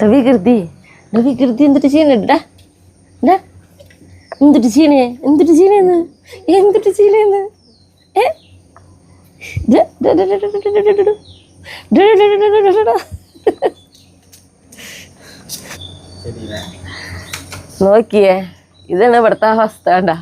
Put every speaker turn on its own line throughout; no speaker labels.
രവി കൃതി രവി കൃതി എന്തിട്ട് ചെയ്യണേട്ടാ എന്താ എന്തിട്ട് ചെയ്യണേ എന്തിട്ട് ചെയ്യണേന്ന് എന്തിട്ട് ചെയ്യണേന്ന് ഏ നോക്കിയേ ഇതാണ് ഇവിടുത്തെ അവസ്ഥ ഉണ്ടാ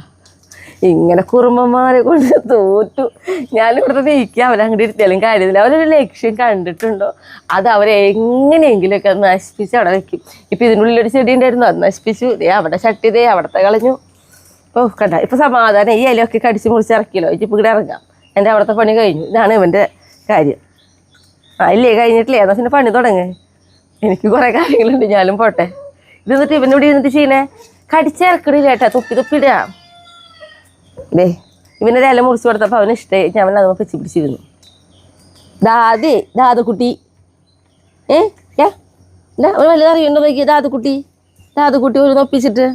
ഇങ്ങനെ കുറുമ്പന്മാരെ കൊണ്ട് തോറ്റു. ഞാനിവിടുത്തെ നീക്കി അവരങ്ങോട്ട് ഇരുത്തിയാലും കാര്യമില്ല. അവരൊരു ലക്ഷ്യം കണ്ടിട്ടുണ്ടോ? അത് അവരെ എങ്ങനെയെങ്കിലുമൊക്കെ അത് നശിപ്പിച്ച് അവിടെ വെക്കും. ഇപ്പം ഇതിനുള്ളിൽ ഒരു ചെടി ഉണ്ടായിരുന്നു. അത് നശിപ്പിച്ചു. ദേ അവിടെ ചട്ടി ദേ അവിടുത്തെ കളഞ്ഞു. ഓ കണ്ട. ഇപ്പം സമാധാനം. ഈ ഇലയൊക്കെ കടിച്ച് മുറിച്ച് ഇറക്കിയല്ലോ. ഇപ്പം ഇവിടെ ഇറങ്ങാം. എന്റെ അവിടുത്തെ പണി കഴിഞ്ഞു. ഇതാണ് ഇവന്റെ കാര്യം. ആ ഇല്ലേ? കഴിഞ്ഞിട്ടില്ലേ? എന്നാൽ പിന്നെ പണി തുടങ്ങ്. എനിക്ക് കുറേ കാര്യങ്ങളുണ്ട്. ഞാനും പോട്ടെ. ഇത് എന്നിട്ട് ഇവനോട് ഇരുന്നിട്ട് ചെയ്യണേ? കടിച്ചിറക്കണില്ല കേട്ടാ. തുപ്പി തുപ്പിടുക ദേ ഇവനൊരു ഇല മുറിച്ച് കൊടുത്തപ്പോൾ അവന് ഇഷ്ടമായി ഞാൻ അവനെ അത് പച്ചി പിടിച്ചിരുന്നു. ദാദേ ദാദുക്കുട്ടി. ഏ യാ ഇല്ല അവന് വലുത് അറിയണ്ടോ നോക്കിയ ദാദുക്കുട്ടി? ദാദുക്കുട്ടി ഒരു നൊപ്പിച്ചിട്ട്.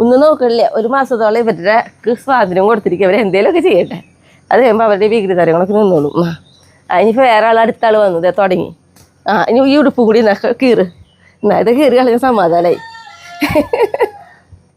ഒന്നും നോക്കണില്ല. ഒരു മാസത്തോളം ഇവരുടെ സ്വാതന്ത്ര്യം കൊടുത്തിരിക്കും. അവർ എന്തെങ്കിലുമൊക്കെ ചെയ്യട്ടെ. അത് കഴിയുമ്പോൾ അവരുടെ വികൃതരങ്ങളൊക്കെ നിന്നോളും. ആ അതിനിപ്പോൾ വേറെ ആൾ അടുത്ത ആൾ വന്നു. തുടങ്ങി. ആ ഇനി ഈ ഉടുപ്പ് കൂടി കീറ്. എന്നാ ഇത് കീറി കളഞ്ഞ സമാധാനമായി